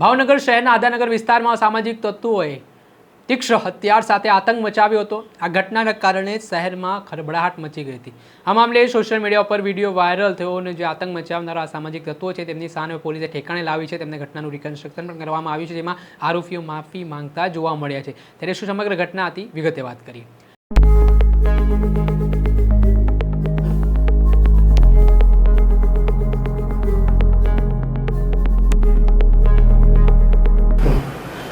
ભાવનગર શહેરના આદાનગર વિસ્તારમાં સામાજિક તત્વોએ તીક્ષ્ણ હથિયાર સાથે આતંક મચાવ્યો હતો. આ ઘટનાના કારણે શહેરમાં ખળભળાટ મચી ગઈ હતી. આ મામલે સોશિયલ મીડિયા પર વીડિયો વાયરલ થયો અને જે આતંક મચાવનારા સામાજિક તત્વો છે તેમની સામે પોલીસે ઠેકાણે લાવી છે. તેમને ઘટનાનું રિકન્સ્ટ્રક્શન પણ કરવામાં આવ્યું છે, જેમાં આરોપીઓ માફી માંગતા જોવા મળ્યા છે. ત્યારે શું સમગ્ર ઘટના હતી? વિગતે વાત કરીએ.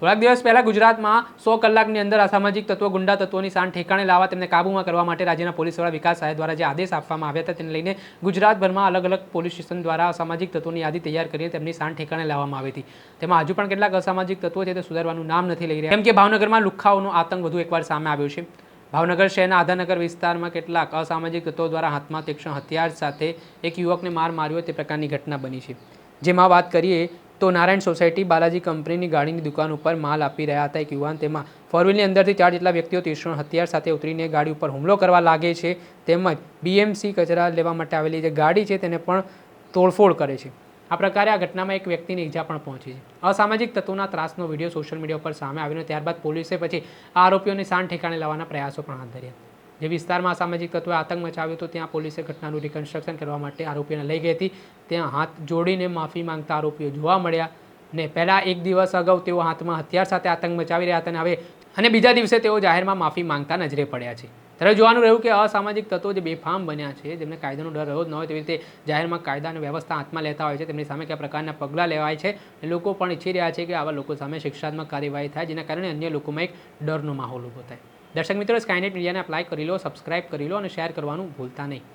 થોડાક દિવસ પહેલા ગુજરાતમાં સો કલાકની અંદર અસામાજિક તત્વો, ગુંડા તત્વોની શાન ઠેકાણે લાવવા તેમને કાબૂમાં કરવા માટે રાજ્યના પોલીસ વડા વિકાસ સાહેબ દ્વારા જે આદેશ આપવામાં આવ્યા હતા તેને લઈને ગુજરાતભરમાં અલગ અલગ પોલીસ સ્ટેશન દ્વારા અસામાજિક તત્વોની યાદી તૈયાર કરીને તેમની સાન ઠેકાણે લાવવામાં આવી હતી. તેમાં હજુ પણ કેટલાક અસામાજિક તત્વો છે તે સુધારવાનું નામ નથી લઈ રહ્યા. કેમ કે ભાવનગરમાં લુખ્ખાઓનો આતંક વધુ એકવાર સામે આવ્યો છે. ભાવનગર શહેરના આધાનગર વિસ્તારમાં કેટલાક અસામાજિક તત્વો દ્વારા હાથમાં તીક્ષ્ણ હથિયાર સાથે એક યુવકને માર માર્યો તે પ્રકારની ઘટના બની છે. જેમાં વાત કરીએ તો નારાયણ સોસાયટી બાલાજી કંપનીની ગાડીની દુકાન ઉપર માલ આપી રહ્યા હતા. એક યુવાન તેમાં ફોર વ્હીલની અંદરથી ચાર જેટલા વ્યક્તિઓ તીક્ષ્ણ હથિયાર સાથે ઉતરીને ગાડી ઉપર હુમલો કરવા લાગે છે. તેમજ બીએમસી કચરા લેવા માટે આવેલી જે ગાડી છે તેને પણ તોડફોડ કરે છે. આ પ્રકારે આ ઘટનામાં એક વ્યક્તિને ઈજા પણ પહોંચી છે. અસામાજિક તત્વોના ત્રાસનો વીડિયો સોશિયલ મીડિયા પર સામે આવ્યો ત્યારબાદ પોલીસે પછી આરોપીઓને શાન ઠેકાણે લાવવાના પ્રયાસો પણ હાથ ધર્યા. જે વિસ્તારમાં અસામાજિક તત્વોએ આતંક મચાવ્યો હતો, ત્યાં પોલીસે ઘટનાનું રિકન્સ્ટ્રક્શન કરવા માટે આરોપીને લઈ ગઈ હતી. ત્યાં હાથ જોડીને માફી માંગતા આરોપીઓ જોવા મળ્યા ને પહેલાં એક દિવસ અગાઉ તેઓ હાથમાં હથિયાર સાથે આતંક મચાવી રહ્યા હતા અને હવે અને બીજા દિવસે તેઓ જાહેરમાં માફી માંગતા નજરે પડ્યા છે. ત્યારે જોવાનું રહ્યું કે અસામાજિક તત્વો જે બેફામ બન્યા છે, જેમને કાયદાનો ડર રહ્યો જ ન હોય તેવી રીતે જાહેરમાં કાયદા અને વ્યવસ્થા હાથમાં લેતા હોય છે, તેમની સામે કયા પ્રકારના પગલાં લેવાય છે અને લોકો પણ ઈચ્છી રહ્યા છે કે આવા લોકો સામે શિક્ષાત્મક કાર્યવાહી થાય, જેના કારણે અન્ય લોકોમાં એક ડરનો માહોલ ઊભો થાય. દર્શક મિત્રો સ્કાયનેટ મીડિયાને અપ્લાય કરી લો સબસ્ક્રાઇબ કરી લો અને શેર કરવાનું ભૂલતા નહીં.